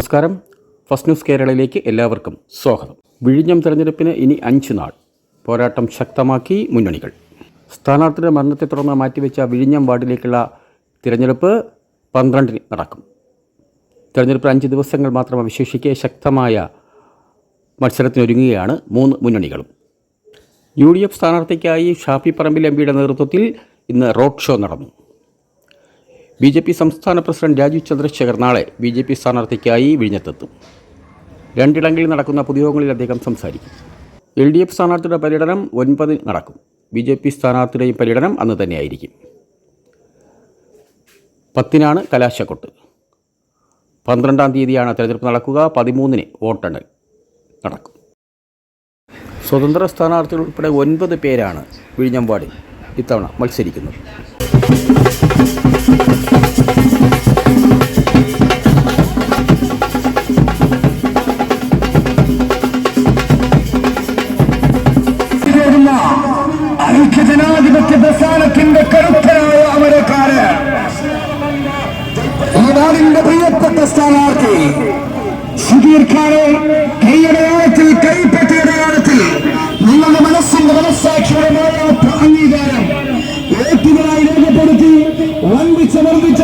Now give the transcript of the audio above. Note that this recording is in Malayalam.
നമസ്കാരം. ഫസ്റ്റ് ന്യൂസ് കേരളയിലേക്ക് എല്ലാവർക്കും സ്വാഗതം. വിഴിഞ്ഞം തെരഞ്ഞെടുപ്പിന് ഇനി അഞ്ച് നാൾ. പോരാട്ടം ശക്തമാക്കി മുന്നണികൾ. സ്ഥാനാർത്ഥിയുടെ മരണത്തെ തുടർന്ന് മാറ്റിവെച്ച വിഴിഞ്ഞം വാർഡിലേക്കുള്ള തിരഞ്ഞെടുപ്പ് പന്ത്രണ്ടിന് നടക്കും. തെരഞ്ഞെടുപ്പ് അഞ്ച് ദിവസങ്ങൾ മാത്രം അവശേഷിക്കെ ശക്തമായ മത്സരത്തിനൊരുങ്ങുകയാണ് മൂന്ന് മുന്നണികളും. യു ഡി എഫ് സ്ഥാനാർത്ഥിക്കായി ഷാഫി പറമ്പിൽ എം പിയുടെ നേതൃത്വത്തിൽ ഇന്ന് റോഡ് ഷോ നടന്നു. ബി ജെ പി സംസ്ഥാന പ്രസിഡന്റ് രാജീവ് ചന്ദ്രശേഖർ നാളെ ബി ജെ പി സ്ഥാനാർത്ഥിക്കായി വിഴിഞ്ഞത്തെത്തും. രണ്ടിടങ്ങളിൽ നടക്കുന്ന പൊതുയോഗങ്ങളിൽ അദ്ദേഹം സംസാരിക്കും. എൽ ഡി എഫ് സ്ഥാനാർത്ഥിയുടെ പര്യടനം ഒൻപതിന് നടക്കും. ബി ജെ പി സ്ഥാനാർത്ഥിയുടെയും പര്യടനം അന്ന് തന്നെയായിരിക്കും. പത്തിനാണ് കലാശക്കൊട്ട്. പന്ത്രണ്ടാം തീയതിയാണ് തെരഞ്ഞെടുപ്പ് നടക്കുക. പതിമൂന്നിന് വോട്ടെണ്ണൽ നടക്കും. സ്വതന്ത്ര സ്ഥാനാർത്ഥികൾ ഉൾപ്പെടെ ഒൻപത് പേരാണ് വിഴിഞ്ഞം വാർഡിൽ ഇത്തവണ മത്സരിക്കുന്നത്. ഐക്യജനാധിപത്യ പ്രസ്ഥാനത്തിന്റെ കരുത്തരായ അമരക്കാര്. ഈ നാടിന്റെ പ്രിയപ്പെട്ട സ്ഥാനാർത്ഥി. സുധീർ ഖാനെ കൈയടയാളത്തിൽ കൈപ്പറ്റിയടയാളത്തിൽ മാറാത്ത